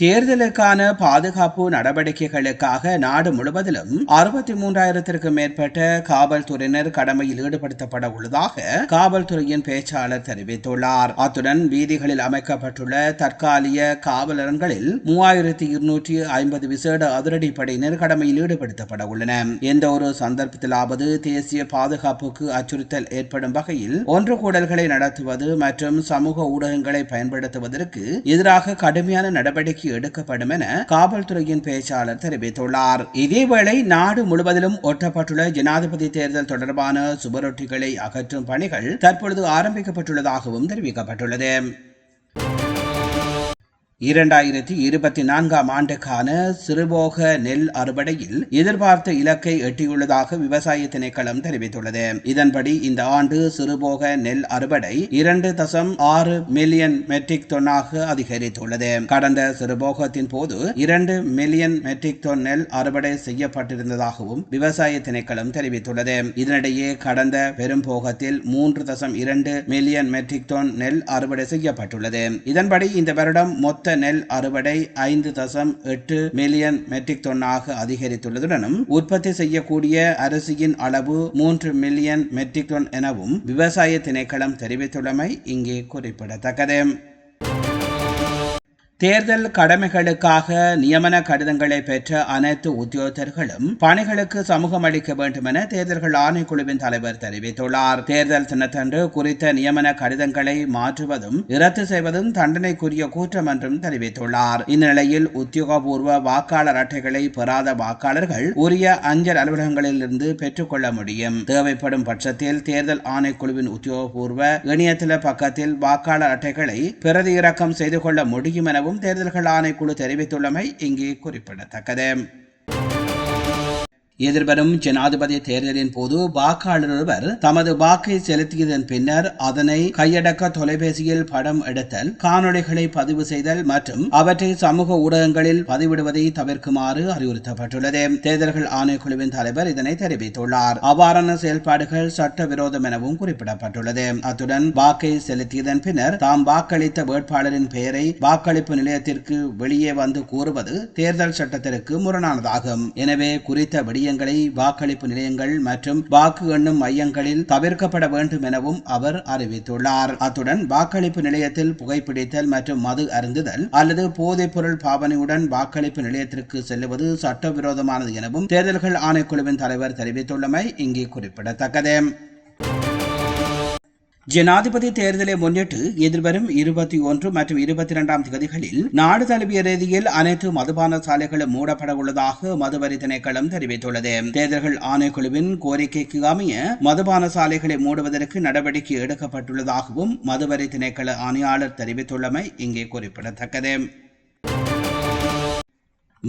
தேர்தலுக்கான பாதுகாப்பு நடவடிக்கைகளுக்காக நாடு முழுவதிலும் அறுபத்தி மூன்றாயிரத்திற்கும் மேற்பட்ட காவல்துறையினர் கடமையில் ஈடுபடுத்தப்பட உள்ளதாக காவல்துறையின் பேச்சாளர் தெரிவித்துள்ளார். அத்துடன் வீதிகளில் அமைக்கப்பட்டுள்ள தற்காலிக காவலரங்களில் மூவாயிரத்தி இருநூற்றி ஐம்பது விசேட அதிரடிப்படையினர் கடமையில் ஈடுபடுத்தப்பட உள்ளன. எந்த ஒரு சந்தர்ப்பத்திலாவது தேசிய பாதுகாப்புக்கு அச்சுறுத்தல் ஏற்படும் வகையில் ஒன்று கூடல்களை நடத்துவது மற்றும் சமூக ஊடகங்களை பயன்படுத்துவதற்கு எதிராக கடுமையான நடவடிக்கை எடுக்கப்படும் என காவல்துறையின் பேச்சாளர் தெரிவித்துள்ளார். இதேவேளை நாடு முழுவதிலும் ஒட்டப்பட்டுள்ள ஜனாதிபதி தேர்தல் தொடர்பான சுவரொட்டிகளை அகற்றும் பணிகள் தற்பொழுது ஆரம்பிக்கப்பட்டுள்ளதாகவும் தெரிவிக்கப்பட்டுள்ளது. இரண்டாயிரத்தி இருபத்தி நான்காம் ஆண்டுக்கான சிறுபோக நெல் அறுவடையில் எதிர்பார்த்த இலக்கை எட்டியுள்ளதாக விவசாய திணைக்களம் தெரிவித்துள்ளது. இதன்படி இந்த ஆண்டு சிறுபோக நெல் அறுவடை இரண்டு தசம் ஆறு மில்லியன் மெட்ரிக் டன்னாக அதிகரித்துள்ளது. கடந்த சிறுபோகத்தின் போது இரண்டு மில்லியன் மெட்ரிக் டன் நெல் அறுவடை செய்யப்பட்டிருந்ததாகவும் விவசாய திணைக்களம் தெரிவித்துள்ளது. இதனிடையே கடந்த பெரும்போகத்தில் மூன்று தசம் இரண்டு மில்லியன் மெட்ரிக் டன் நெல் அறுவடை செய்யப்பட்டுள்ளது. இதன்படி இந்த வருடம் மொத்த மொத்த நெல் அறுவடை ஐந்து தசம் எட்டு மில்லியன் மெட்ரிக் டன்னாக அதிகரித்துள்ளதுடனும் உற்பத்தி செய்யக்கூடிய அரிசியின் அளவு மூன்று மில்லியன் மெட்ரிக் டன் எனவும் விவசாய திணைக்களம் தெரிவித்துள்ளமை இங்கே குறிப்பிடத்தக்கது. தேர்தல் கடமைகளுக்காக நியமன கடிதங்களை பெற்ற அனைத்து உத்தியோகத்தர்களும் பணிகளுக்கு சமூகம் அளிக்க வேண்டும் என தேர்தல்கள் ஆணைக்குழுவின் தலைவர் தெரிவித்துள்ளார். தேர்தல் தினத்தன்று குறித்த நியமன கடிதங்களை மாற்றுவதும் இரத்து செய்வதும் தண்டனைக்குரிய கூற்றம் என்றும் தெரிவித்துள்ளார். இந்நிலையில் உத்தியோகபூர்வ வாக்காளர் அட்டைகளை பெறாத வாக்காளர்கள் உரிய அஞ்சல் அலுவலகங்களில் இருந்து பெற்றுக்கொள்ள முடியும். தேவைப்படும் பட்சத்தில் தேர்தல் ஆணைக்குழுவின் உத்தியோகபூர்வ இணையதள பக்கத்தில் வாக்காளர் அட்டைகளை பிரதி இறக்கம் செய்து கொள்ள முடியும் என எனவும் தேர்தல்கள் ஆணைக்குழு தெரிவித்துள்ளமை இங்கே குறிப்பிடத்தக்கது. எதிர்வரும் ஜனாதிபதி தேர்தலின் போது வாக்காளர் ஒருவர் தமது வாக்கை செலுத்தியதன் பின்னர் அதனை கையடக்க தொலைபேசியில் படம் எடுத்தல் காணொளிகளை பதிவு செய்தல் மற்றும் அவற்றை சமூக ஊடகங்களில் பதிவிடுவதை தவிர்க்குமாறு அறிவுறுத்தப்பட்டுள்ளது. தேர்தல்கள் ஆணைக்குழுவின் தலைவர் இதனை தெரிவித்துள்ளார். அவ்வாறான செயல்பாடுகள் சட்டவிரோதம் எனவும் குறிப்பிடப்பட்டுள்ளது. அத்துடன் வாக்கை செலுத்தியதன் பின்னர் தாம் வாக்களித்த வேட்பாளரின் பெயரை வாக்களிப்பு நிலையத்திற்கு வெளியே வந்து கூறுவது தேர்தல் சட்டத்திற்கு முரணானதாகும். எனவே குறித்த வெளியே மையங்களை வாக்களிப்பு நிலையங்கள் மற்றும் வாக்கு எண்ணும் மையங்களில் தவிர்க்கப்பட வேண்டும் எனவும் அவர் அறிவித்துள்ளார். அத்துடன் வாக்களிப்பு நிலையத்தில் புகைப்பிடித்தல் மற்றும் மது அருந்துதல் அல்லது போதைப் பொருள் பாவனையுடன் வாக்களிப்பு நிலையத்திற்கு செல்லுவது சட்டவிரோதமானது எனவும் தேர்தல்கள் ஆணைக்குழுவின் தலைவர் தெரிவித்துள்ளமை இங்கே குறிப்பிடத்தக்கது. ஜனாதிபதி தேர்தலை முன்னிட்டு எதிர்வரும் இருபத்தி ஒன்று மற்றும் இருபத்தி இரண்டாம் தேதிகளில் நாடு தழுவிய ரீதியில் அனைத்து மதுபான சாலைகளும் மூடப்பட உள்ளதாக மதுவரி திணைக்களம் தெரிவித்துள்ளது. தேர்தல்கள் ஆணைக்குழுவின் கோரிக்கைக்கு அமைய மதுபான சாலைகளை மூடுவதற்கு நடவடிக்கை எடுக்கப்பட்டுள்ளதாகவும் மதுவரி திணைக்கள ஆணையாளர் தெரிவித்துள்ளமை இங்கே குறிப்பிடத்தக்கது.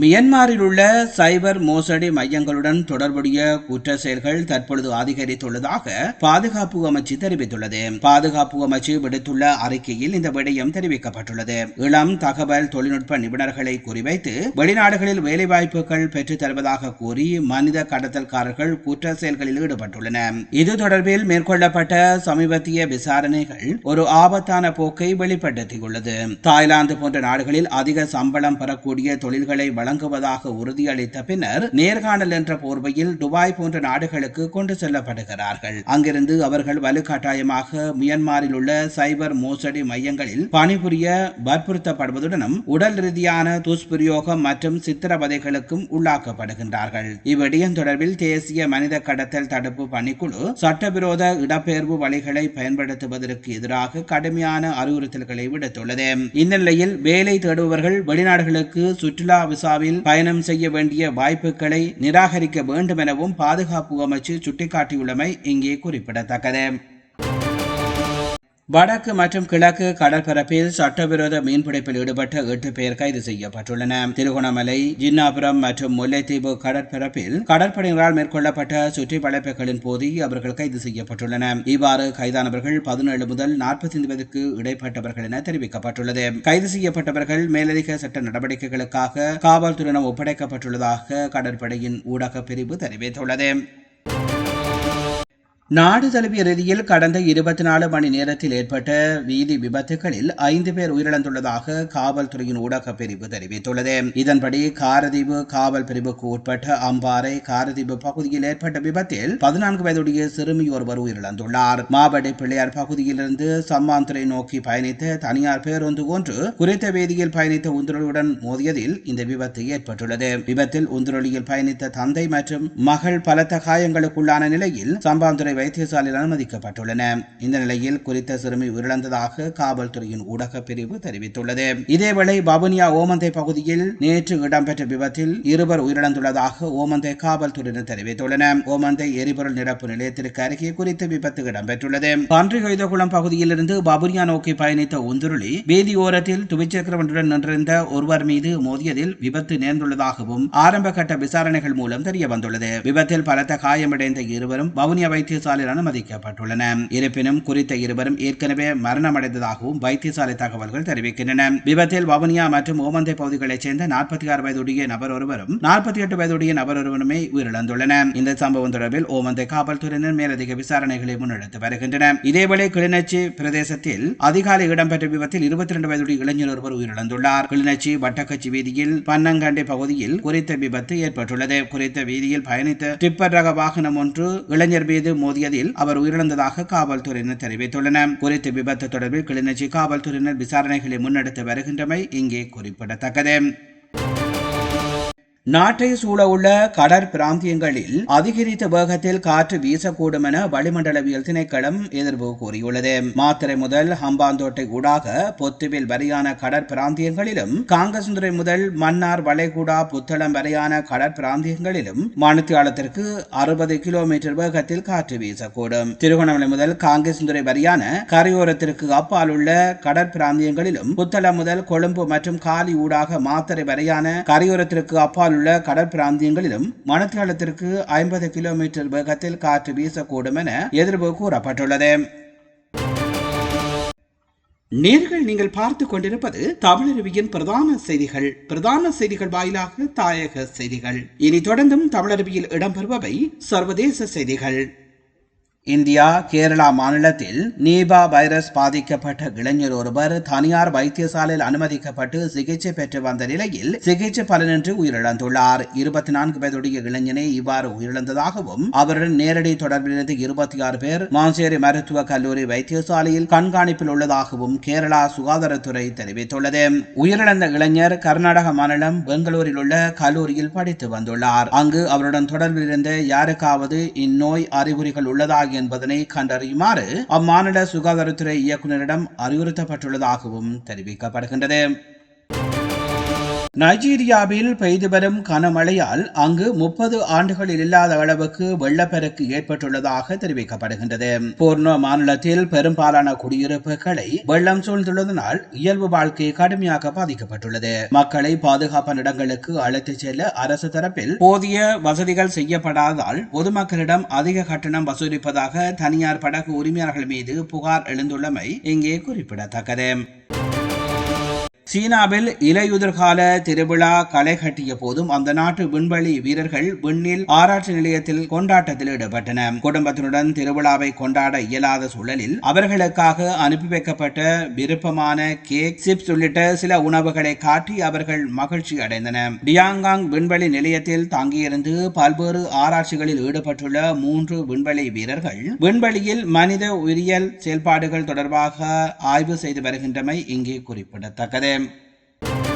மியன்மாரில் உள்ள சைபர் மோசடி மையங்களுடன் தொடர்புடைய குற்ற செயல்கள் தற்பொழுது அதிகரித்துள்ளதாக பாதுகாப்பு அமைச்சு தெரிவித்துள்ளது. பாதுகாப்பு அமைச்சு விடுத்துள்ள அறிக்கையில் இந்த விடயம் தெரிவிக்கப்பட்டுள்ளது. இளம் தகவல் தொழில்நுட்ப நிபுணர்களை குறிவைத்து வெளிநாடுகளில் வேலைவாய்ப்புகள் பெற்றுத் தருவதாக கூறி மனித கடத்தல்காரர்கள் குற்ற செயல்களில் ஈடுபட்டுள்ளனர் இது தொடர்பில் மேற்கொள்ளப்பட்ட சமீபத்திய விசாரணைகள் ஒரு ஆபத்தான போக்கை வெளிப்படுத்தியுள்ளது. தாய்லாந்து போன்ற நாடுகளில் அதிக சம்பளம் பெறக்கூடிய தொழில்களை வழங்குவதாக உறுதியளித்த பின்னர் நேர்காணல் என்ற போர்வையில் துபாய் போன்ற நாடுகளுக்கு கொண்டு செல்லப்படுகிறார்கள். அங்கிருந்து அவர்கள் வலுக்கட்டாயமாக மியன்மாரில் உள்ள சைபர் மோசடி மையங்களில் பணிபுரிய வற்புறுத்தப்படுவதுடனும் உடல் ரீதியான துஷ்பிரயோகம் மற்றும் சித்திரவதைகளுக்கும் உள்ளாக்கப்படுகின்றார்கள். இவ்விடயம் தொடர்பில் தேசிய மனித கடத்தல் தடுப்பு பணிக்குழு சட்டவிரோத இடப்பெயர்வு வழிகளை பயன்படுத்துவதற்கு எதிராக கடுமையான அறிவுறுத்தல்களை விடுத்துள்ளது. இந்த நிலையில் வேலை தேடுபவர்கள் வெளிநாடுகளுக்கு சுற்றுலா விசா இந்தியாவில் பயணம் செய்ய வேண்டிய வாய்ப்புகளை நிராகரிக்க வேண்டும் எனவும் பாதுகாப்பு அமைச்சு சுட்டிக்காட்டியுள்ளமை இங்கே குறிப்பிடத்தக்கது. வடக்கு மற்றும் கிழக்கு கடற்பரப்பில் சட்டவிரோத மீன்பிடிப்பில் ஈடுபட்ட எட்டு பேர் கைது செய்யப்பட்டுள்ளனர் திருகோணமலை ஜின்னாபுரம் மற்றும் முல்லைத்தீவு கடற்பரப்பில் கடற்படையினரால் மேற்கொள்ளப்பட்ட சுற்றி வளைப்புகளின் போது அவர்கள் கைது செய்யப்பட்டுள்ளனர் இவ்வாறு கைதானவர்கள் பதினேழு முதல் நாற்பத்தி ஐந்து வயதுக்கு இடைப்பட்டவர்கள் என தெரிவிக்கப்பட்டுள்ளது. கைது செய்யப்பட்டவர்கள் மேலதிக சட்ட நடவடிக்கைகளுக்காக காவல்துறையிடம் ஒப்படைக்கப்பட்டுள்ளதாக கடற்படையின் ஊடக பிரிவு தெரிவித்துள்ளது. நாடு தழுவிய ரீதியில் கடந்த இருபத்தி நாலு மணி நேரத்தில் ஏற்பட்ட வீதி விபத்துகளில் ஐந்து பேர் உயிரிழந்துள்ளதாக காவல்துறையின் ஊடக பிரிவு தெரிவித்துள்ளது. இதன்படி காரதீவு காவல் பிரிவுக்கு உட்பட்ட அம்பாறை காரதீவு பகுதியில் ஏற்பட்ட விபத்தில் பதினான்கு வயதுடைய சிறுமி ஒருவர் உயிரிழந்துள்ளார். மாவடி பிள்ளையார் பகுதியிலிருந்து சம்மாந்துறை நோக்கி பயணித்த தனியார் பேருந்து ஒன்று குறித்த வீதியில் பயணித்த உந்துரலியுடன் மோதியதில் இந்த விபத்து ஏற்பட்டுள்ளது. விபத்தில் உந்துரலியில் பயணித்த தந்தை மற்றும் மகள் பலத்த காயங்களுக்குள்ளான நிலையில் சம்பாந்துறை வைத்தியசாலையில் அனுமதிக்கப்பட்டுள்ளன. இந்த நிலையில் குறித்த சிறுமி உயிரிழந்ததாக காவல்துறையின் ஊடக பிரிவு தெரிவித்துள்ளது. இதேவேளை பவுனியா ஓமந்தை பகுதியில் நேற்று இடம்பெற்ற விபத்தில் இருவர் உயிரிழந்துள்ளதாக ஓமந்தை காவல்துறையினர் தெரிவித்துள்ளனர். ஓமந்தை எரிபொருள் நிரப்பு நிலையத்திற்கு அருகே குறித்த விபத்து இடம்பெற்றுள்ளது. பன்றி கைதகுளம் பகுதியிலிருந்து பபுனியா நோக்கி பயணித்த உந்துருளி வேதியோரத்தில் துவிச்சக்கர ஒன்றுடன் நின்றிருந்த ஒருவர் மீது மோதியதில் விபத்து நேர்ந்துள்ளதாகவும் ஆரம்ப கட்ட விசாரணைகள் மூலம் தெரிய வந்துள்ளது விபத்தில் பலத்த காயமடைந்த இருவரும் வவுனியா வைத்தியசாலையில் அனுமதிக்கப்பட்டுள்ளனர் இருப்பினும் குறித்த இருவரும் ஏற்கனவே மரணமடைந்ததாகவும் வைத்தியசாலை தகவல்கள் தெரிவிக்கின்றன. விபத்தில் வவுனியா மற்றும் ஓமந்தை பகுதிகளைச் சேர்ந்த நாற்பத்தி ஆறு வயதுடைய நபர் ஒருவரும் நாற்பத்தி எட்டு வயதுடைய நபர் ஒருவருமே உயிரிழந்துள்ளனர் இந்த சம்பவம் தொடர்பில் ஓமந்தை காவல்துறையினர் மேலதிக விசாரணைகளை முன்னெடுத்து வருகின்றனர். இதேவேளை கிளிநொச்சி பிரதேசத்தில் அதிகாலை இடம்பெற்ற விபத்தில் இருபத்தி இரண்டு வயதுடைய இளைஞர் ஒருவர் உயிரிழந்துள்ளார். கிளிநொச்சி வட்டக்கச்சி வீதியில் பன்னங்கண்டை பகுதியில் குறித்த விபத்து ஏற்பட்டுள்ளது. குறித்த வீதியில் பயணித்த டிப்பர் ரக வாகனம் ஒன்று இளைஞர் மீது மோதியதில் அவர் உயிரிழந்ததாக காவல்துறையினர் தெரிவித்துள்ளனர். குறித்த விபத்து தொடர்பில் கிளிநொச்சி காவல்துறையினர் விசாரணைகளை முன்னெடுத்து வருகின்றமை இங்கே குறிப்பிடத்தக்கது. நாட்டை சூழவுள்ள கடற் பிராந்தியங்களில் அதிகரித்த வேகத்தில் காற்று வீசக்கூடும் என வளிமண்டலவியல் திணைக்களம் எதிர்ப்பு கூறியுள்ளது. மாத்திரை முதல் ஹம்பாந்தோட்டை ஊடாக பொத்துவில் வரையான கடற்பிராந்தியங்களிலும் காங்கசுந்துறை முதல் மன்னார் வளைகுடா புத்தளம் வரையான கடற்பிராந்தியங்களிலும் மணித்தியாலத்திற்கு அறுபது கிலோமீட்டர் வேகத்தில் காற்று வீசக்கூடும். திருகோணமலை முதல் காங்கேசுந்துறை வரையான கரையோரத்திற்கு அப்பால் உள்ள கடற்பிராந்தியங்களிலும் புத்தளம் முதல் கொழும்பு மற்றும் காலி ஊடாக மாத்திரை வரையான கரையோரத்திற்கு அப்பால் உள்ள கடற்பிராந்தியங்களிலும் மணத்தியாலத்திற்கு ஐம்பது கிலோமீட்டர் வேகத்தில் காற்று வீசக்கூடும் என எதிர்ப்பு கூறப்பட்டுள்ளது. நேர்கள் நீங்கள் பார்த்து கொண்டிருப்பது தமிழருவியின் பிரதான செய்திகள். பிரதான செய்திகள் வாயிலாக தாயக செய்திகள். இனி தொடர்ந்தும் தமிழருவியில் இடம்பெறுபவை சர்வதேச செய்திகள். இந்தியா கேரளா மாநிலத்தில் நீபா வைரஸ் பாதிக்கப்பட்ட இளைஞர் ஒருவர் தனியார் வைத்தியசாலையில் அனுமதிக்கப்பட்டு சிகிச்சை பெற்று வந்த நிலையில் சிகிச்சை பலனின்றி உயிரிழந்துள்ளார். இருபத்தி நான்கு வயதுடைய இளைஞனே இவ்வாறு உயிரிழந்ததாகவும் அவருடன் நேரடி தொடர்பிலிருந்து இருபத்தி ஆறு பேர் மாஞ்சேரி மருத்துவ கல்லூரி வைத்தியசாலையில் கண்காணிப்பில் உள்ளதாகவும் கேரளா சுகாதாரத்துறை தெரிவித்துள்ளது. உயிரிழந்த இளைஞர் கர்நாடக மாநிலம் பெங்களூரில் உள்ள கல்லூரியில் படித்து வந்துள்ளார். அங்கு அவருடன் தொடர்பில் இருந்த யாருக்காவது இந்நோய் அறிகுறிகள் உள்ளதாக என்பதனை கண்டறியுமாறு அம்மாநில சுகாதாரத்துறை இயக்குநரிடம் அறிவுறுத்தப்பட்டுள்ளதாகவும் தெரிவிக்கப்படுகின்றது. நைஜீரியாவில் பெய்து வரும் கனமழையால் அங்கு முப்பது ஆண்டுகளில் இல்லாத அளவுக்கு வெள்ளப்பெருக்கு ஏற்பட்டுள்ளதாக தெரிவிக்கப்படுகின்றது. போர்னோ மாநிலத்தில் பெரும்பாலான குடியிருப்புகளை வெள்ளம் சூழ்ந்துள்ளதனால் இயல்பு வாழ்க்கை கடுமையாக பாதிக்கப்பட்டுள்ளது. மக்களை பாதுகாப்பான இடங்களுக்கு அழைத்துச் செல்ல அரசு தரப்பில் போதிய வசதிகள் செய்யப்படாததால் பொதுமக்களிடம் அதிக கட்டணம் வசூலிப்பதாக தனியார் படகு உரிமையாளர்கள் மீது புகார் எழுந்துள்ளமை இங்கே குறிப்பிடத்தக்கது. சீனாவில் இலையுதிர்கால திருவிழா களை கட்டிய போதும் அந்த நாட்டு விண்வெளி வீரர்கள் விண்ணில் ஆராய்ச்சி நிலையத்தில் கொண்டாட்டத்தில் ஈடுபட்டனர். குடும்பத்தினுடன் திருவிழாவை கொண்டாட இயலாத சூழலில் அவர்களுக்காக அனுப்பி வைக்கப்பட்ட விருப்பமான கேக் சிப்ஸ் உள்ளிட்ட சில உணவுகளை காட்டி அவர்கள் மகிழ்ச்சி அடைந்தனர். டியாங்காங் விண்வெளி நிலையத்தில் தங்கியிருந்து பல்வேறு ஆராய்ச்சிகளில் ஈடுபட்டுள்ள மூன்று விண்வெளி வீரர்கள் விண்வெளியில் மனித உயிரியல் செயல்பாடுகள் தொடர்பாக ஆய்வு செய்து வருகின்றமை இங்கே குறிப்பிடத்தக்கது. Bye.